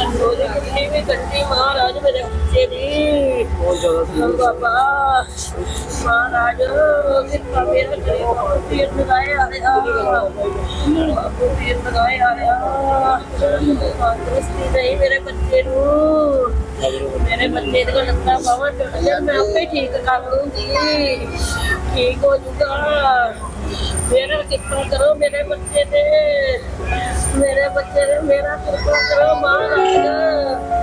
ਇਹ ਵੀ ਗੱਡੀ ਮਹਾਰਾਜ ਮੇਰੇ ਪਿੱਛੇ ਦੀ ਬਹੁਤ ਜ਼ਿਆਦਾ ਬਾਬਾ ਮਹਾਰਾਜ ਕਿਰਪਾ ਮੇਰਾ ਕਰੇ ਪੀਰ ਲਗਾਏ ਆ ਰਿਹਾ ਪੀਰ ਲਗਾਏ ਆ ਰਿਹਾ ਤੰਦਰੁਸਤੀ ਨਹੀਂ ਮੇਰੇ ਬੱਚੇ ਨੂੰ ਮੇਰੇ ਬੱਚੇ ਦੇ ਲੱਤਾਂ ਬਾਹਾਂ ਟੁੱਟ ਜਾਣ ਮੈਂ ਆਪੇ ਠੀਕ ਕਰ ਲੂੰਗੀ ਠੀਕ ਹੋ ਜੂਗਾ ਮੇਰਾ ਕਿਰਪਾ ਕਰੋ ਮੇਰੇ ਬੱਚੇ ਤੇ ਮੇਰੇ ਬੱਚੇ ਤੇ ਮੇਰਾ ਕਿਰਪਾ ਕਰੋ ਮਹਾਰਾਜ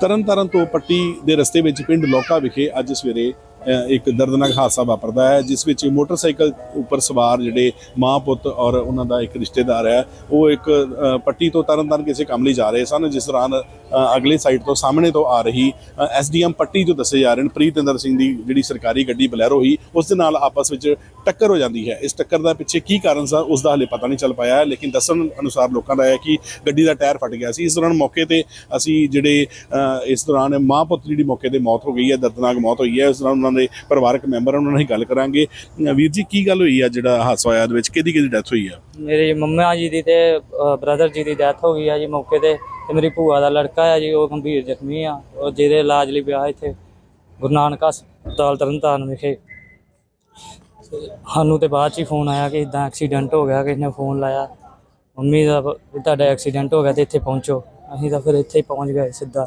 ਤਰਨਤਾਰਨ ਤੋਂ ਪੱਟੀ ਦੇ ਰਸਤੇ ਵਿੱਚ ਪਿੰਡ ਲੋਕਾ ਵਿਖੇ ਅੱਜ ਸਵੇਰੇ ਇੱਕ ਦਰਦਨਾਕ ਹਾਦਸਾ ਵਾਪਰਦਾ ਹੈ, ਜਿਸ ਵਿੱਚ ਮੋਟਰਸਾਈਕਲ ਉੱਪਰ ਸਵਾਰ ਜਿਹੜੇ ਮਾਂ ਪੁੱਤ ਔਰ ਉਹਨਾਂ ਦਾ ਇੱਕ ਰਿਸ਼ਤੇਦਾਰ ਹੈ, ਉਹ ਇੱਕ ਪੱਟੀ ਤੋਂ ਤਰਨਤਾਰਨ ਕਿਸੇ ਕੰਮ ਲਈ ਜਾ ਰਹੇ ਸਨ, ਜਿਸ ਦੌਰਾਨ ਅਗਲੇ ਸਾਈਡ ਤੋਂ ਸਾਹਮਣੇ ਤੋਂ ਆ ਰਹੀ ਐਸਡੀਐਮ ਪੱਟੀ ਜੋ ਦੱਸੇ ਜਾ ਰਹੇ ਨੇ, ਪ੍ਰੀਤਿੰਦਰ ਸਿੰਘ ਦੀ ਜਿਹੜੀ ਸਰਕਾਰੀ ਗੱਡੀ ਬਲੈਰੋ ਹੀ ਉਸ ਦੇ ਨਾਲ ਆਪਸ ਵਿੱਚ ਟੱਕਰ ਹੋ ਜਾਂਦੀ ਹੈ। ਇਸ ਟੱਕਰ ਦਾ ਪਿੱਛੇ ਕੀ ਕਾਰਨ ਸੀ ਉਸ ਦਾ ਹਲੇ ਪਤਾ ਨਹੀਂ ਚੱਲ ਪਾਇਆ ਲੇਕਿਨ ਦੱਸਣ ਅਨੁਸਾਰ ਲੋਕਾਂ ਦਾ ਹੈ ਕਿ ਗੱਡੀ ਦਾ ਟਾਇਰ ਫਟ ਗਿਆ ਸੀ। ਇਸ ਦੌਰਾਨ ਮੌਕੇ ਤੇ ਅਸੀਂ ਜਿਹੜੇ ਇਸ ਦੌਰਾਨ ਮਾਂ ਪੁੱਤ ਜਿਹੜੀ ਮੌਕੇ ਤੇ ਮੌਤ ਹੋ ਗਈ ਹੈ, ਦਰਦਨਾਕ ਮੌਤ ਹੋਈ ਹੈ, ਇਸ ਦੌਰਾਨ ਉਹਨਾਂ ਦੇ ਪਰਿਵਾਰਕ ਮੈਂਬਰ ਉਹਨਾਂ ਨਾਲ ਹੀ ਗੱਲ ਕਰਾਂਗੇ। ਵੀਰ ਜੀ, ਕੀ ਗੱਲ ਹੋਈ ਹੈ ਜਿਹੜਾ ਹਾਦਸਾ ਹੋਇਆ ਇਹਦੇ ਵਿੱਚ ਕਿਹਦੀ ਕਿਹਦੀ ਡੈਥ ਹੋਈ ਹੈ ਮੇਰੀ ਮੰਮਾ ਜੀ ਦੀ ਤੇ ਬ੍ਰਦਰ ਜੀ ਦੀ ਡੈਥ ਹੋ ਗਈ ਆ ਜੀ ਮੌਕੇ ਤੇ ਤੇ ਮੇਰੀ ਭੂਆ ਦਾ ਲੜਕਾ ਆ ਜੀ, ਉਹ ਗੰਭੀਰ ਜ਼ਖਮੀ ਆ, ਉਹ ਜਿਹਦੇ ਇਲਾਜ ਲਈ ਪਿਆ ਇੱਥੇ, ਗੁਰੂ ਨਾਨਕ ਹਸਪਤਾਲ ਤਰਨਤਾਰਨ ਵਿਖੇ। ਸਾਨੂੰ ਤੇ ਬਾਅਦ ਚ ਹੀ ਫੋਨ ਆਇਆ ਕਿ ਇਦਾਂ ਐਕਸੀਡੈਂਟ ਹੋ ਗਿਆ, ਕਿਸੇ ਨੇ ਫੋਨ ਲਾਇਆ। ਮੰਮੀ ਦਾ, ਤੁਹਾਡਾ ਐਕਸੀਡੈਂਟ ਹੋ ਗਿਆ ਤੇ ਇੱਥੇ ਪਹੁੰਚੋ। ਅਸੀਂ ਤਾਂ ਫਿਰ ਇੱਥੇ ਹੀ ਪਹੁੰਚ ਗਏ ਸਿੱਧਾ।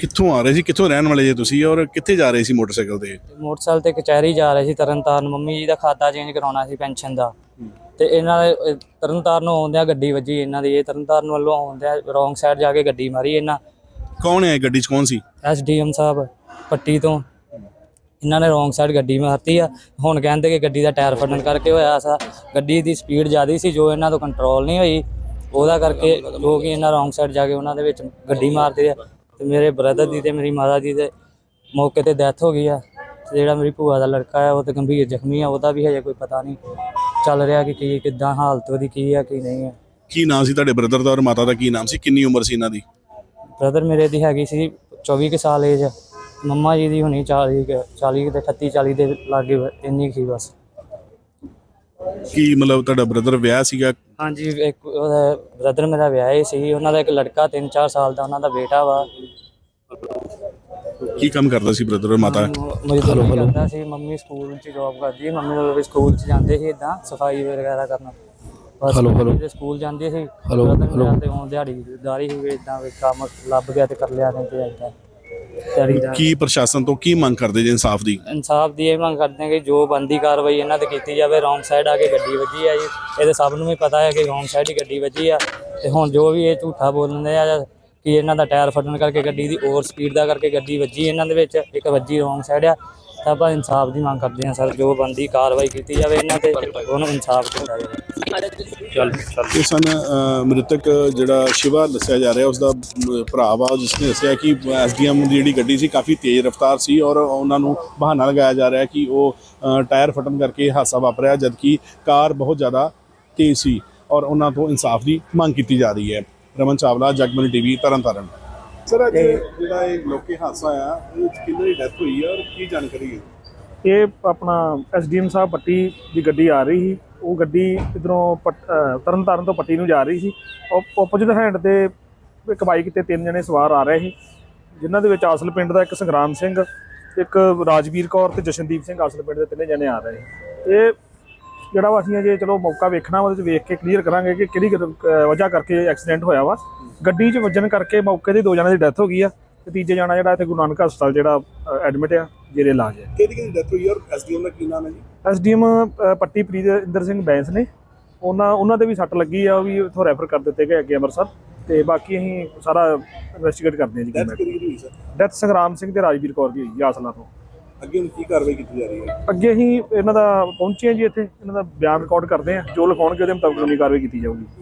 ਕਿੱਥੋਂ ਆ ਰਹੇ ਸੀ? ਕਿੱਥੋਂ ਰਹਿਣ ਵਾਲੇ ਜੀ ਤੁਸੀਂ? ਔਰ ਕਿੱਥੇ ਜਾ ਰਹੇ ਸੀ ਮੋਟਰਸਾਈਕਲ ਤੇ? ਮੋਟਰਸਾਈਕਲ ਤੇ ਕਚਹਿਰੀ ਜਾ ਰਹੇ ਸੀ ਤਰਨਤਾਰਨ। ਮੰਮੀ ਜੀ ਦਾ ਖਾਤਾ ਚੇਂਜ ਕਰਾਉਣਾ ਸੀ ਪੈਨਸ਼ਨ ਦਾ। ਤੇ ਇਹਨਾਂ ਦੇ ਤਰਨਤਾਰਨ ਨੂੰ ਆਉਂਦਿਆਂ ਗੱਡੀ ਵੱਜੀ ਇਹਨਾਂ ਦੀ। ਇਹ ਤਰਨਤਾਰਨ ਵੱਲੋਂ ਆਉਂਦਿਆਂ ਰੋਂਗ ਸਾਈਡ ਜਾ ਕੇ ਗੱਡੀ ਮਾਰੀ ਇਹਨਾਂ। ਕੌਣ ਹੈ ਗੱਡੀ 'ਚ? ਕੌਣ ਸੀ? ਐਸਡੀਐਮ ਸਾਹਿਬ ਪੱਟੀ ਤੋਂ। ਇਹਨਾਂ ਨੇ ਰੋਂਗ ਸਾਈਡ ਗੱਡੀ ਮਾਰਤੀ ਆ। ਹੁਣ ਕਹਿੰਦੇ ਕਿ ਗੱਡੀ ਦਾ ਟਾਇਰ ਫਟਣ ਕਰਕੇ ਹੋਇਆ ਸਾ। ਗੱਡੀ ਦੀ ਸਪੀਡ ਜ਼ਿਆਦਾ ਸੀ ਜੋ ਇਹਨਾਂ ਤੋਂ ਕੰਟਰੋਲ ਨਹੀਂ ਹੋਈ। ਉਹਦਾ ਕਰਕੇ ਜੋ ਕਿ ਇਹਨਾਂ ਰੋਂਗ ਸਾਈਡ ਜਾ ਕੇ ਉਹਨਾਂ ਦੇ ਵਿੱਚ ਗੱਡੀ ਮਾਰਦੀ ਆ। ਤੇ ਮੇਰੇ ਬ੍ਰਦਰ ਦੀ ਤੇ ਮੇਰੀ ਮਾਤਾ ਦੀ ਤੇ ਮੌਕੇ ਤੇ ਡੈਥ ਹੋ ਗਈ ਆ। ਤੇ ਜਿਹੜਾ ਮੇਰੀ ਭੂਆ ਦਾ ਲੜਕਾ ਆ ਉਹ ਤੇ ਗੰਭੀਰ ਜ਼ਖਮੀ ਆ ਉਹਦਾ ਵੀ ਹਜੇ ਕੋਈ ਪਤਾ ਨਹੀਂ ਚੱਲ ਰਿਹਾ ਕਿ ਕੀ ਕਿੱਦਾਂ ਹਾਲਤ ਉਹਦੀ ਕੀ ਆ ਕੀ ਨਹੀਂ ਆ। ਕੀ ਨਾਮ ਸੀ ਤੁਹਾਡੇ ਬ੍ਰਦਰ ਦਾ ਔਰ ਮਾਤਾ ਦਾ ਕੀ ਨਾਮ ਸੀ? ਕਿੰਨੀ ਉਮਰ ਸੀ ਇਹਨਾਂ ਦੀ? ਬ੍ਰਦਰ ਮੇਰੇ ਦੀ ਹੈਗੀ ਸੀ 24 ਕੁ ਸਾਲ ਏਜ ਮੰਮਾ ਜੀ ਦੀ ਹੋਣੀ 40 ਕੁ- 40 ਕੁ ਤੇ 38 40 ਦੇ ਲਾਗੇ ਬ- ਇੰਨੀ ਕੁ ਸੀ ਬਸ। ਕੀ ਮਤਲਬ ਤੁਹਾਡਾ ਬ੍ਰਦਰ ਵਿਆਹ ਸੀਗਾ? ਹਾਂਜੀ ਇੱਕ ਬ੍ਰਦਰ ਮੇਰਾ ਵਿਆਹੇ ਸੀ। ਉਹਨਾਂ ਦਾ ਇੱਕ ਲੜਕਾ 3-4 ਸਾਲ ਦਾ ਉਹਨਾਂ ਦਾ ਬੇਟਾ ਵਾ। ਕੀ ਕੰਮ ਕਰਦਾ ਸੀ ਬ੍ਰਦਰ ਮਾਤਾ? ਮਜ਼ਦੂਰੀ ਕਰਦਾ ਸੀ ਮੰਮੀ ਸਕੂਲ 'ਚ ਜੌਬ ਕਰਦੀ ਹੈ ਮੰਮੀ ਵੀ ਸਕੂਲ 'ਚ ਜਾਂਦੇ ਸੀ ਇਦਾਂ ਸਫ਼ਾਈ ਵਗੈਰਾ ਕਰਨ। ਬਸ ਹਲੋ ਹਲੋ ਸਕੂਲ ਜਾਂਦੇ ਸੀ ਹਲੋ ਹਲੋ ਤੇ ਹੁਣ ਦਿਹਾੜੀਦਾਰੀ ਹੀ ਇਦਾਂ ਵੀ ਕੰਮ ਲੱਭ ਗਿਆ ਤੇ ਕਰ ਲਿਆ ਨਹੀਂ ਤੇ ਇਦਾਂ ਕੀ ਪ੍ਰਸ਼ਾਸਨ ਤੋਂ ਕੀ ਮੰਗ ਕਰਦੇ ਜੀ ਇਨਸਾਫ ਦੀ? ਇਨਸਾਫ ਦੀ ਇਹ ਮੰਗ ਕਰਦੇ ਹਾਂ ਕਿ ਜੋ ਬੰਦੀ ਕਾਰਵਾਈ ਇਹਨਾਂ ਤੇ ਕੀਤੀ ਜਾਵੇ ਰੋਂਗ ਸਾਈਡ ਆ ਕੇ ਗੱਡੀ ਵੱਜੀ ਆ ਜੀ। ਇਹਦੇ ਸਭ ਨੂੰ ਵੀ ਪਤਾ ਹੈ ਕਿ ਰੋਂਗ ਸਾਈਡ ਹੀ ਗੱਡੀ ਵੱਜੀ ਆ। ਤੇ ਹੁਣ ਜੋ ਵੀ ਇਹ ਝੂਠਾ ਬੋਲਦੇ ਆ ਜਾਂ ਕਿ ਇਹਨਾਂ ਦਾ ਟਾਇਰ ਫਟਣ ਕਰਕੇ ਗੱਡੀ ਦੀ ਓਵਰ ਸਪੀਡ ਦਾ ਕਰਕੇ ਗੱਡੀ ਵੱਜੀ ਇਹਨਾਂ ਦੇ ਵਿੱਚ ਇੱਕ ਵੱਜੀ ਰੋਂਗ ਸਾਈਡ ਆ। ਤਾਂ ਆਪਾਂ ਇਨਸਾਫ ਦੀ ਮੰਗ ਕਰਦੇ ਹਾਂ ਸਰ ਜੋ ਬੰਦੀ ਕਾਰਵਾਈ ਕੀਤੀ ਜਾਵੇ ਇਹਨਾਂ ਤੇ ਉਹਨੂੰ ਇਨਸਾਫ ਦਿੱਤਾ ਜਾਵੇ। ਇਹ ਸਨ ਮ੍ਰਿਤਕ ਜਿਹੜਾ ਸ਼ਿਵਾ ਦੱਸਿਆ ਜਾ ਰਿਹਾ ਉਸ ਦਾ ਭਰਾ ਵਾ ਜਿਸ ਨੇ ਦੱਸਿਆ ਕਿ ਐਸਡੀਐਮ ਦੀ ਜਿਹੜੀ ਗੱਡੀ ਸੀ ਕਾਫੀ ਤੇਜ਼ ਰਫ਼ਤਾਰ ਸੀ ਔਰ ਉਹਨਾਂ ਨੂੰ ਬਹਾਨਾ ਲਗਾਇਆ ਜਾ ਰਿਹਾ ਕਿ ਉਹ ਟਾਇਰ ਫਟਣ ਕਰਕੇ ਹਾਦਸਾ ਵਾਪਰਿਆ ਜਦਕਿ ਕਾਰ ਬਹੁਤ ਜ਼ਿਆਦਾ ਤੇਜ਼ ਸੀ ਔਰ ਉਹਨਾਂ ਤੋਂ ਇਨਸਾਫ ਦੀ ਮੰਗ ਕੀਤੀ ਜਾ ਰਹੀ ਹੈ। ਰਮਨ ਚਾਵਲਾ ਜਗਮਨੀ ਟੀਵੀ ਤਰਨਤਾਰਨ ਸਰ ਅੱਜ ਜਿਹੜਾ ਇਹ ਲੋਕੇ ਹਾਦਸਾ ਆਇਆ ਇਹ ਕਿੰਨੇ ਦੀ ਡੈਥ ਹੋਈ ਹੈ ਔਰ ਕੀ ਜਾਣਕਾਰੀ ਹੈ? ਇਹ ਆਪਣਾ ਐਸਡੀਐਮ ਸਾਹਿਬ ਪੱਟੀ ਦੀ ਗੱਡੀ ਆ ਰਹੀ ਸੀ। ਉਹ ਗੱਡੀ ਇਧਰੋਂ ਤਰਨਤਾਰਨ ਤੋਂ ਪੱਟੀ ਨੂੰ ਜਾ ਰਹੀ ਸੀ। ਆਪੋਜ਼ਿਟ ਹੈਂਡ ਤੇ ਇੱਕ ਬਾਈਕ ਤੇ ਤਿੰਨ ਜਣੇ ਸਵਾਰ ਆ ਰਹੇ ਸੀ। ਜਿਨ੍ਹਾਂ ਦੇ ਵਿੱਚ ਆਸਲ ਪਿੰਡ ਦਾ ਇੱਕ ਸੰਗਰਾਮ ਸਿੰਘ ਇੱਕ ਰਾਜਵੀਰ ਕੌਰ ਤੇ ਜਸ਼ਨਦੀਪ ਸਿੰਘ ਆਸਲ ਪਿੰਡ ਦੇ ਤਿੰਨੇ ਜਣੇ ਆ ਰਹੇ ਇਹ ਜਿਹੜਾ ਵਾ ਅਸੀਂ ਅਜੇ ਚਲੋ ਮੌਕਾ ਵੇਖਣਾ ਉਹਦੇ ਚ ਵੇਖ ਕੇ ਕਲੀਅਰ ਕਰਾਂਗੇ ਕਿ ਕਿਹੜੀ ਵਜ੍ਹਾ ਕਰਕੇ ਐਕਸੀਡੈਂਟ ਹੋਇਆ ਵਾ। ਗੱਡੀ 'ਚ ਵੱਜਣ ਕਰਕੇ ਮੌਕੇ ਤੇ ਦੋ ਜਣਿਆਂ ਦੀ ਡੈਥ ਹੋ ਗਈ ਆ ਤੇ ਤੀਜੇ ਜਣਾ ਜਿਹੜਾ ਇੱਥੇ ਗੁਰੂ ਨਾਨਕ ਹਸਪਤਾਲ ਜਿਹੜਾ ਐਡਮਿਟ ਆ ਜਿਹੜੇ ਇਲਾਜ ਹੈ ਕਿਹਦੀ ਕਿਹਦੀ ਡੈਥ ਹੋਈ ਔਰ ਐਸਡੀਐਮ ਦਾ ਕੀ ਨਾਮ ਹੈ ਜੀ? ਐਸਡੀਐਮ ਪੱਟੀ ਪ੍ਰੀਤਿੰਦਰ ਸਿੰਘ ਬੈਂਸ ਨੇ। ਉਹਨਾਂ ਉਹਨਾਂ ਦੇ ਵੀ ਸੱਟ ਲੱਗੀ ਆ ਉਹ ਵੀ ਉੱਥੋਂ ਰੈਫਰ ਕਰ ਦਿੱਤੇ ਗਏ ਅੱਗੇ ਅੰਮ੍ਰਿਤਸਰ। ਤੇ ਬਾਕੀ ਅਸੀਂ ਸਾਰਾ ਇਨਵੈਸਟੀਗੇਟ ਕਰਦੇ ਹਾਂ ਜੀ ਡੈਥ ਕਿਹਦੀ ਕਿਹਦੀ ਹੋਈ ਸਰ ਡੈਥ ਸੰਗਰਾਮ ਸਿੰਘ ਤੇ ਰਾਜਵੀਰ ਕੌਰ ਦੀ ਹੋਈ ਜੀ ਆਸਲਾ ਤੋਂ। ਅੱਗੇ ਹੁਣ ਕੀ ਕਾਰਵਾਈ ਕੀਤੀ ਜਾ ਰਹੀ ਹੈ? ਅੱਗੇ ਅਸੀਂ ਇਹਨਾਂ ਦਾ ਪਹੁੰਚੇ ਹਾਂ ਜੀ ਇੱਥੇ, ਇਹਨਾਂ ਦਾ ਬਿਆਨ ਰਿਕਾਰਡ ਕਰਦੇ ਹਾਂ। ਜੋ ਲਿਖਾਉਣਗੇ ਉਹਦੇ ਮੁਤਾਬਕ ਕਾਨੂੰਨੀ ਕਾਰਵਾਈ ਕੀਤੀ ਜਾਊਗੀ।